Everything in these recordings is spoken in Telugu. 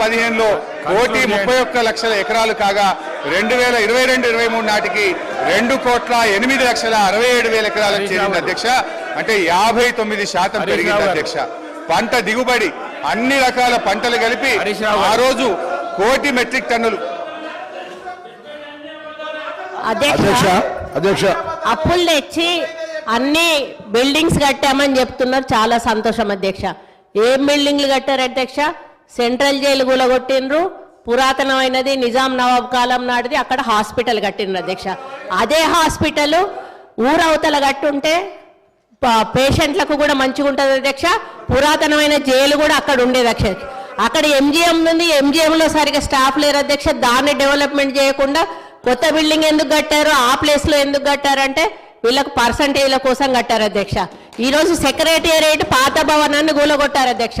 పదిహేనులో కోటి ముప్పై ఒక్క లక్షల ఎకరాలు కాగా రెండు వేల ఇరవై రెండు ఇరవై మూడు నాటికి రెండు కోట్ల ఎనిమిది లక్షల అరవై ఏడు వేల ఎకరాలకు చేరింది అధ్యక్ష. అంటే యాభై తొమ్మిది శాతం పెరిగింది. అధ్యక్ష. పంట దిగుబడి అన్ని రకాల పంటలు కలిపి ఆ. రోజు కోటి మెట్రిక్ టన్నులు. అధ్యక్ష అధ్యక్ష అధ్యక్ష. అప్పులు తెచ్చి అన్ని బిల్డింగ్స్ కట్టామని చెప్తున్నారు. చాలా సంతోషం అధ్యక్ష. ఏం బిల్డింగ్లు కట్టారు అధ్యక్ష? సెంట్రల్ జైలు కూలగొట్టిండ్రు పురాతనమైనది నిజాం నవాబ్ కాలం నాటిది. అక్కడ హాస్పిటల్ కట్టిండ్రు అధ్యక్ష. అదే హాస్పిటల్ ఊరవతల కట్టుంటే పేషెంట్లకు కూడా మంచిగా ఉంటుంది అధ్యక్ష. పురాతనమైన జైలు కూడా అక్కడ ఉండేది అధ్యక్ష అక్కడ ఎంజిఎం ఉంది. ఎంజిఎంలో సరిగా స్టాఫ్ లేరు అధ్యక్ష. దాన్ని డెవలప్మెంట్ చేయకుండా కొత్త బిల్డింగ్ ఎందుకు కట్టారు? ఆ ప్లేస్లో ఎందుకు కట్టారంటే వీళ్ళకు పర్సంటేజ్ల కోసం కట్టారు అధ్యక్ష. ఈరోజు సెక్రటేరియట్ పాత భవనాన్ని కూలగొట్టారు అధ్యక్ష.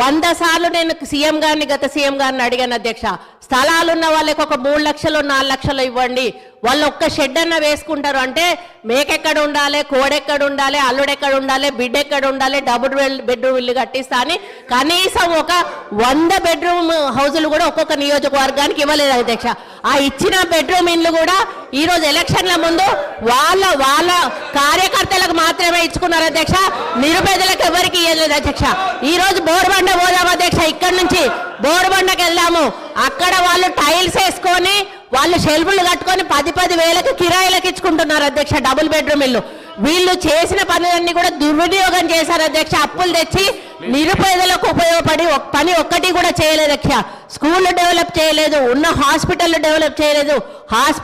వంద సార్లు నేను సీఎం గారిని గత సీఎం గారిని అడిగాను అధ్యక్ష. స్థలాలు ఉన్న వాళ్ళకి ఒక మూడు లక్షలు నాలుగు లక్షలు ఇవ్వండి. వాళ్ళు ఒక్క షెడ్ అన్న వేసుకుంటారు. అంటే మేకెక్కడ ఉండాలి కోడెక్కడ ఉండాలి అల్లుడెక్కడ ఉండాలి బిడ్డ ఎక్కడ ఉండాలి డబుల్ బెడ్రూమ్ ఇల్లు కట్టిస్తా అని కనీసం ఒక వంద బెడ్రూమ్ హౌజులు కూడా ఒక్కొక్క నియోజకవర్గానికి ఇవ్వలేదు అధ్యక్ష. ఆ ఇచ్చిన బెడ్రూమ్ ఇల్లు కూడా ఈరోజు ఎలక్షన్ల ముందు వాళ్ళ వాళ్ళ కార్యకర్తలకు మాత్రమే ఇచ్చుకున్నారు అధ్యక్ష. నిరుపేదలకు ఎవరికి ఇవ్వలేదు అధ్యక్ష. ఈ రోజు బోర్బండ పోదాం అధ్యక్ష. ఇక్కడ నుంచి బోర్బండకు వెళ్దాము అక్కడ వాళ్ళు టైల్స్ వేసుకు వాళ్ళు షెల్ఫులు కట్టుకొని పది పది వేలకు కిరాయిలకు ఇచ్చుకుంటున్నారు అధ్యక్ష డబుల్ బెడ్రూమ్ ఇల్లు. వీళ్ళు చేసిన పనులన్నీ కూడా దుర్వినియోగం చేశారు అధ్యక్ష అప్పులు తెచ్చి నిరుపేదలకు ఉపయోగపడి పని ఒక్కటి కూడా చేయలేదు అధ్యక్ష. స్కూల్ డెవలప్ చేయలేదు ఉన్న హాస్పిటల్ డెవలప్ చేయలేదు హాస్పిటల్